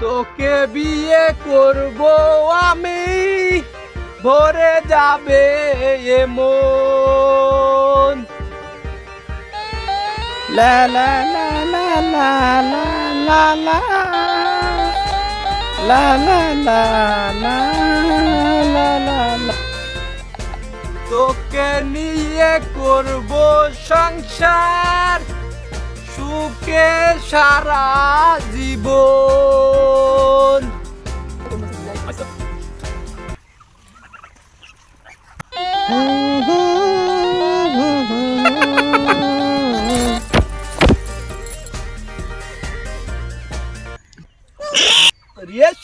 তোকে বিয়ে করব আমি ভরে যাবে এ মন লা লা লা লা লা লা লা লা লা লা লা নিয়ে করব সংসার, সুখে সারা জীবন।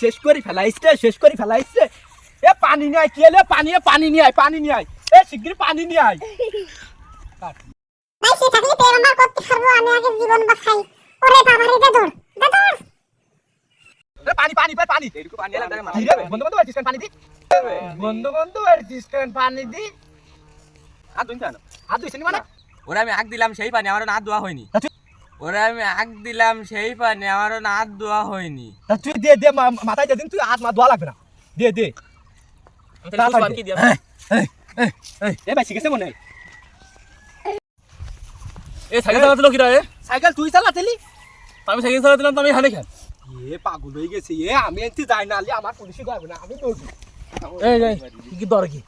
শেষ করি ফেলাইছে, শেষ করি ফেলাইছে। এ, পানি নিয়ে আয়, কি পানি পানি নিয়ে আয়, পানি নিয়ে এ শিগগির পানি নিয়ে আয়। ভাই সে থাকলে প্রেম আমার করতে পারব আমি আগে জীবন বাঁচাই। ওরে বাবা রে দে দৌড় দে দৌড়। পানি পানি পানি পানি। পানি এলাম তাহলে কি রে বন্ধু বন্ধু বাড়ছিস কেন পানি দি? বন্ধু বন্ধু বাড়ছিস পানি দি? হাত ধুইতে আনো হাত ধুইছিস নি মানে? ওরে আমি আগ দিলাম সেই পানি আমারও নাত ধোয়া হয়নি। ওরে আমি আগ দিলাম সেই পানি আমারও নাত ধোয়া হয়নি। তুই দে দে মাথায় দে দিন তুই হাত মা ধোয়া লাগবে না। দে দে। তাড়াতাড়ি দে। এই, এই, এই, এই, এ ভাই শিখেছে মনে এ সাইকেল চালাচ্ছিল কিরা এ? সাইকেল তুই চালাতেলি? আমি সাইকেল চালাতেলাম তো আমি হানে খেল এ পাগল হয়ে গেছে এ আমি এনতে যাই না আমার পুলিশে ধরবে না আমি দৌড়বো এই কি দর কি?